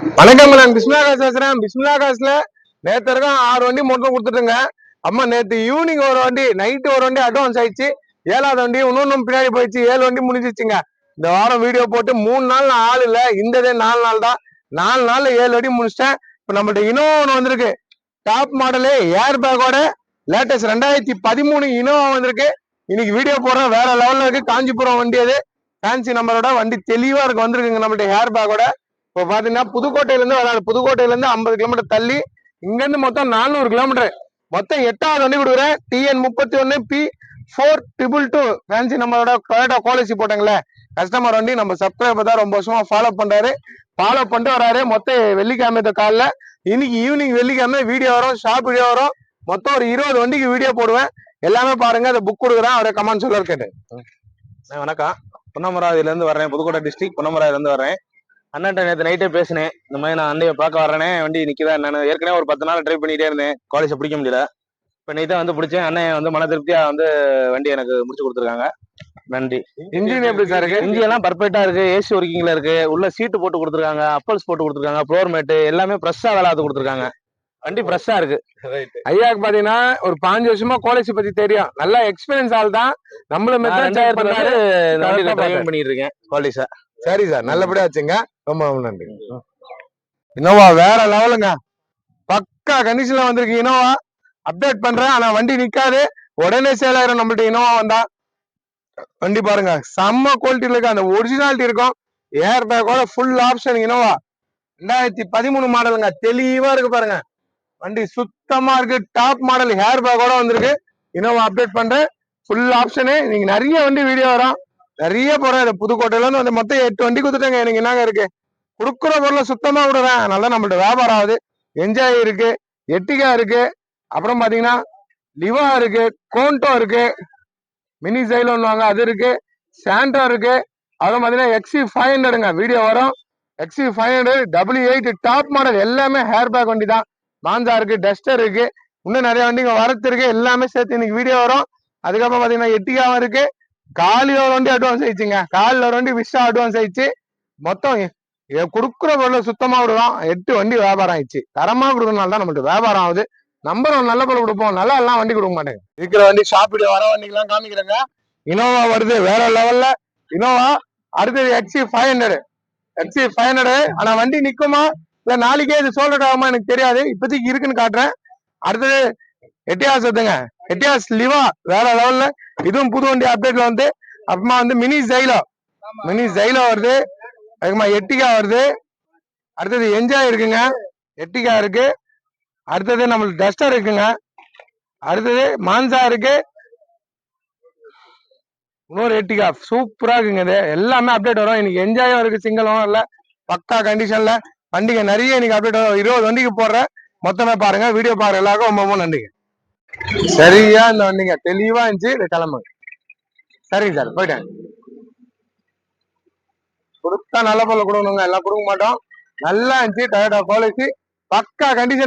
வணக்கம் நான் பிஸ்மிலா காசு பேசுறேன். பிஸ்மிலா காசுல நேத்து இருக்கும் ஆறு வண்டி மொத்தம் கொடுத்துட்டுங்க. அம்மா நேத்து ஈவினிங் ஒரு வண்டி நைட்டு ஒரு வண்டி அட்வான்ஸ் ஆயிடுச்சு. ஏழாவது வண்டி இன்னொன்னு பின்னாடி போயிடுச்சு. ஏழு வண்டி முடிஞ்சிச்சுங்க. இந்த வாரம் வீடியோ போட்டு மூணு நாள் நான் ஆள் இல்ல. இந்த நாலு நாள் தான். நாலு நாள்ல ஏழு வண்டி முடிச்சிட்டேன். இப்ப நம்மள்ட்ட இனோவா ஒன்று வந்திருக்கு டாப் மாடலு ஏர் பேக்கோட லேட்டஸ்ட் ரெண்டாயிரத்தி பதிமூணு இனோவா வந்திருக்கு. இன்னைக்கு வீடியோ போடுறேன். வேற லெவல்ல இருக்கு. காஞ்சிபுரம் வண்டி அது. ஃபேன்சி நம்பரோட வண்டி தெளிவா இருக்கு. வந்திருக்குங்க நம்மள்ட்ட ஹேர் பேக்கோட இப்போ பாத்தீங்கன்னா புதுக்கோட்டையில இருந்து வராது. புதுக்கோட்டையில இருந்து ஐம்பது கிலோமீட்டர் தள்ளி இங்க இருந்து மொத்தம் நானூறு கிலோமீட்டர் மொத்தம் எட்டாவது வண்டி கொடுக்குறேன். டிஎன் முப்பத்தி ஒன்னு B four triple two fancy நம்மளோட டொயோட்டா குவாலிசி போட்டாங்களே கஸ்டமர் வண்டி நம்ம சப்ஸ்கிரைபர் தான் ரொம்ப வருஷமா ஃபாலோ பண்றாரு. ஃபாலோ பண்ணிட்டு வராரு. மொத்தம் வெள்ளிக்கிழமை காலைல. இன்னைக்கு ஈவினிங் வெள்ளிக்கிழமை வீடியோ வரும் ஷாப் வீடியோ வரும். மொத்தம் ஒரு இருபது வண்டிக்கு வீடியோ போடுவேன். எல்லாமே பாருங்க. அதை புக் கொடுக்குறேன். அவரே கமெண்ட் சொல்ல கேட்டு. வணக்கம். பொன்னமராவதியிலேருந்து வரேன் புதுக்கோட்டை டிஸ்ட்ரிக்ட் பொன்னமராவதில வரேன் அண்ணன்ட்ட நேற்று நைட்டே பேசினேன். இந்த மாதிரி நான் அண்டையை பார்க்க வர்றேனே வண்டி நிக்குதா என்னன்னு. ஏற்கனவே ஒரு பத்து நாள் ட்ரை பண்ணிட்டே இருந்தேன். காலேஜை பிடிக்க முடியல. இப்போ நைட்டா வந்து பிடிச்சேன். அண்ணன் வந்து மன திருப்தியா வந்து வண்டி எனக்கு முடிச்சு கொடுத்துருக்காங்க. நன்றி. இன்ஜின் எப்படி சார் இருக்கு? இஞ்சி எல்லாம் பர்ஃபெக்டா இருக்கு. ஏசி ஒர்க்கிங்ல இருக்கு. உள்ள சீட்டு போட்டு கொடுத்துருக்காங்க. அப்பல்ஸ் போட்டு கொடுத்துருக்காங்க. ஃப்ளோர் மேட்டு எல்லாமே ஃப்ரெஷ்ஷா வேலாத்து கொடுத்துருக்காங்க. வண்டி ஃப்ரெஷ்ஷா இருக்கு. ஐயாக்கு பாத்தீங்கன்னா ஒரு பாஞ்சு வருஷமா காலேஜ் பத்தி தெரியும். நல்லா எக்ஸ்பீரியன்ஸ் ஆள் தான். நம்மள நான் மெத்தட் ரெண்டாயிரத்தி பண்ணாரு. இந்த வண்டியில correct ஆ டிரைவ் பண்ணிட்டு இருக்கேன். காலேஜா சரி சார் நல்லபடியா வச்சுங்க. ரொம்ப ரொம்ப நன்றி. இனோவா வேற லெவலுங்க. பக்கா கண்டிஷன்ல வந்திருக்கு இனோவா அப்டேட் பண்றேன் ஆனா வண்டி நிக்காது. உடனே சேல் ஆயிரும் நம்மள்ட்ட இனோவா வந்தா வண்டி பாருங்க. செம்ம குவாலிட்டியில இருக்கு. அந்த ஒரிஜினாலிட்டி இருக்கும். ஏர் பேக்கோட ஃபுல் ஆப்ஷன் இனோவா ரெண்டாயிரத்தி பதிமூணு மாடலுங்க தெளிவா இருக்கு பாருங்க. வண்டி சுத்தமா இருக்கு. டாப் மாடல் ஹேர் பேக்கோட வந்திருக்கு. இனோவா அப்டேட் பண்றேன். ஃபுல் ஆப்ஷனு நீங்க நிறைய வண்டி வீடியோ வரும். நிறைய போறேன் புதுக்கோட்டையில இருந்து வந்து மொத்தம் எட்டு வண்டி கொடுத்துட்டேங்க. எனக்கு என்னங்க இருக்கு? கொடுக்குற பொருளை சுத்தமா விடுறேன். நல்லா நம்மள்ட்ட வியாபாரம் ஆகுது. என்ஜாய் இருக்கு. எட்டிகா இருக்கு. அப்புறம் பாத்தீங்கன்னா லிவா இருக்கு. கோண்டோ இருக்கு. மினி ஜைலோன்னுவாங்க அது இருக்கு. சாண்டோ இருக்கு. அப்புறம் பாத்தீங்கன்னா எக்ஸி ஃபைவ் ஹண்ட்ரடுங்க வீடியோ வரும். XUV five hundred W eight top model எல்லாமே ஹேர் பேக் வண்டி தான் மாஞ்சா இருக்கு டஸ்டர் இருக்கு. இன்னும் நிறைய வண்டிங்க வரத்து இருக்கு. எல்லாமே சேர்த்து இன்னைக்கு வீடியோ வரும். அதுக்கப்புறம் பாத்தீங்கன்னா எட்டிகாவும் இருக்கு. காலில் ஒரு வண்டி அட்வான்ஸ் ஆயிடுச்சுங்க. காலில் ஒரு வண்டி விஷா அட்வான்ஸ் ஆயிடுச்சு. மொத்தம் எ- கொடுக்குற பொருளை சுத்தமாக விடுவோம் எட்டு வண்டி வியாபாரம் ஆயிடுச்சு. தரமாக கொடுக்கறதுனால தான் நம்மளுக்கு வியாபாரம் ஆகுது. நம்பர் ஒன் நல்ல பொருள் கொடுப்போம். நல்லா எல்லாம் வண்டி கொடுக்க மாட்டேங்க. இருக்கிற வண்டி ஷாப்பிட வர வண்டிக்கெல்லாம் காமிக்கிறேங்க. இனோவா வருது. வேற லெவல்ல இனோவா அடுத்தது XUV five hundred XUV five hundred ஆனா வண்டி நிற்குமா இல்லை நாளைக்கே இது சோல்ட் ஆகுமா? எனக்கு தெரியாது. இப்போதைக்கு இருக்குன்னு காட்டுறேன். அடுத்தது எட்டியாஸ் வருதுங்க எட்டியாஸ் லிவா வேற லெவல்ல. இதுவும் புது வண்டி அப்டேட்ல வந்து அப்புறமா வந்து மினி ஜைலோ மினி ஜைலோ வருது. அதுக்கப்புறமா எட்டிகா வருது. அடுத்தது என்ஜாய் இருக்குங்க. எட்டிகா இருக்கு. அடுத்தது நம்மளுக்கு டஸ்டர் இருக்குங்க. அடுத்தது மான்சா இருக்கு. இன்னொரு எட்டிகா. சூப்பரா இருக்குங்க இது. எல்லாமே அப்டேட் வரும். இன்னைக்கு என்ஜாயும் இருக்கு சிங்கிளும் இல்ல. பக்கா கண்டிஷன்ல வண்டிங்க நிறைய இன்னைக்கு அப்டேட் வரும். இருபது வண்டிக்கு போடுறேன். மொத்தமே பாருங்க. வீடியோ பாருங்க எல்லாருக்கும் ரொம்ப நன்றிங்க. சரியா இந்த வந்தீங்க தெளிவா இருந்துச்சு. இதை கிளம்புங்க. சரிங்க சார் போயிட்டேன். கொடுத்தா நல்ல பொருள் கொடுக்கணுங்க. எல்லாம் கொடுக்க மாட்டோம். நல்லா இருந்துச்சு. டயோட்டா குவாலிட்டி பக்கா கண்டிஷன்